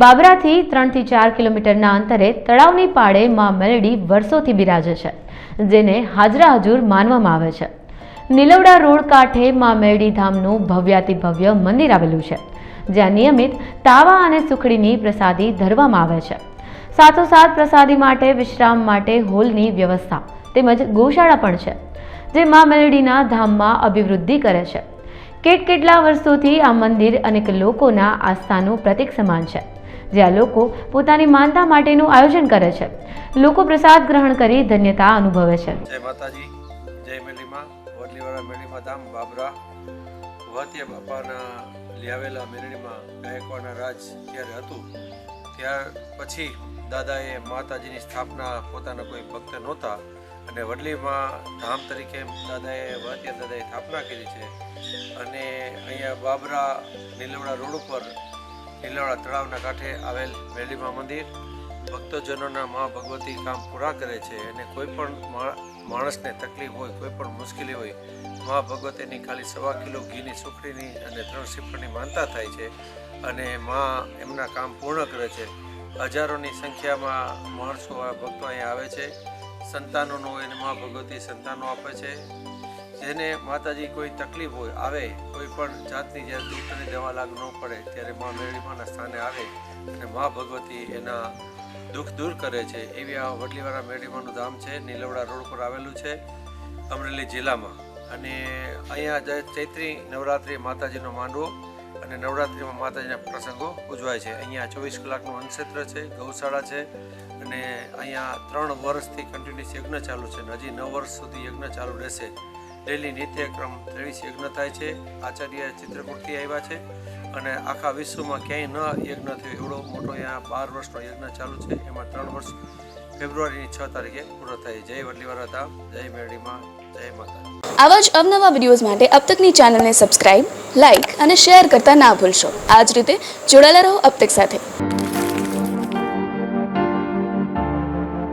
બાબરાથી ત્રણથી ચાર કિલોમીટરના અંતરે તળાવની પાળે માં મેલડી વર્ષોથી બિરાજે છે, જેને હાજરા હજુર માનવામાં આવે છે. નીલવડા રોડ કાંઠે માં મેલડી ધામનું ભવ્યાતિ ભવ્ય મંદિર આવેલું છે, જ્યાં નિયમિત તાવા અને સુખડીની પ્રસાદી ધરવામાં આવે છે. સાથોસાથ પ્રસાદી માટે, વિશ્રામ માટે હોલની વ્યવસ્થા તેમજ ગૌશાળા પણ છે, જે માં મેલડીના ધામમાં અભિવૃદ્ધિ કરે છે. કેટ કેટલા વર્ષોથી આ મંદિર અનેક લોકોના આસ્થાનું પ્રતીક સમાન છે. જ્યાં લોકો પોતાની માનતા માટેનું આયોજન કરે છે. લોકો પ્રસાદ ગ્રહણ કરી ધન્યતા અનુભવે છે. જય માતાજી, જય મેલીમાં, વડલીવાળા મેળીમાં ધામ બાબરા. વહતિયા બાપાના લ્યાવેલા મેરડીમાં ગાયકવાડના રાજ ત્યારે હતું, ત્યાર પછી દાદાએ માતાજીની સ્થાપના પોતાના કોઈ ભક્ત નહોતા અને વડલીમાં ધામ તરીકે દાદાએ વહતિયા દાદાએ સ્થાપના કરી છે. અને અહીંયા બાબરા, નીલવડા રોડ ઉપર નીલવડા તળાવના કાંઠે આવેલ વેલીમા મંદિર. ભક્તજનોના મા ભગવતી કામ પૂરા કરે છે અને કોઈ પણ માણસને તકલીફ હોય, કોઈ પણ મુશ્કેલી હોય મા ભગવતીની ખાલી સવા કિલો ઘીની સુખડીની અને ત્રણ સિફળની માનતા થાય છે અને મા એમના કામ પૂર્ણ કરે છે. હજારોની સંખ્યામાં માણસો ભક્તો અહીંયા આવે છે. સંતાનોનો અને મા ભગવતી સંતાનો આપે છે. જેને માતાજી કોઈ તકલીફ હોય, આવે, કોઈ પણ જાતની જ્યારે દુઃખને દવા લાગ ન પડે, ત્યારે મા મેળીમાના સ્થાને આવે અને મા ભગવતી એના દુઃખ દૂર કરે છે. એવી આ વડલીવાળા મેળીમાનું ધામ છે, નીલવડા રોડ પર આવેલું છે, અમરેલી જિલ્લામાં. અને અહીંયા ચૈત્રી નવરાત્રિ માતાજીનો માંડવો અને નવરાત્રિમાં માતાજીના પ્રસંગો ઉજવાય છે. અહીંયા ચોવીસ કલાકનું અન્નક્ષેત્ર છે, ગૌશાળા છે અને અહીંયા ત્રણ વર્ષથી કન્ટિન્યુઅસ યજ્ઞ ચાલુ છે. અને હજી નવ વર્ષ સુધી યજ્ઞ ચાલુ રહેશે. ડેલી નિત્યક્રમ ત્રેવીસ યજ્ઞ થાય છે. આચાર્ય ચિત્રકૂટથી આવ્યા છે અને આખા વિશ્વમાં ક્યાંય ન યજ્ઞ થયો. એવડો મોટો અહીંયા બાર વર્ષનો યજ્ઞ ચાલુ છે. એમાં ત્રણ વર્ષ ફેબ્રુઆરીની છ તારીખે પૂરો થાય. જય વડલીવાળા ધામ જય મેરડીમાં, જય માતા આવા જ અવનવા વિડીયોઝ માટે અપતકની ચેનલને સબસ્ક્રાઇબ, લાઇક અને શેર કરતા ના ભૂલશો. આ જ રીતે જોડાયેલા રહો અબ સાથે.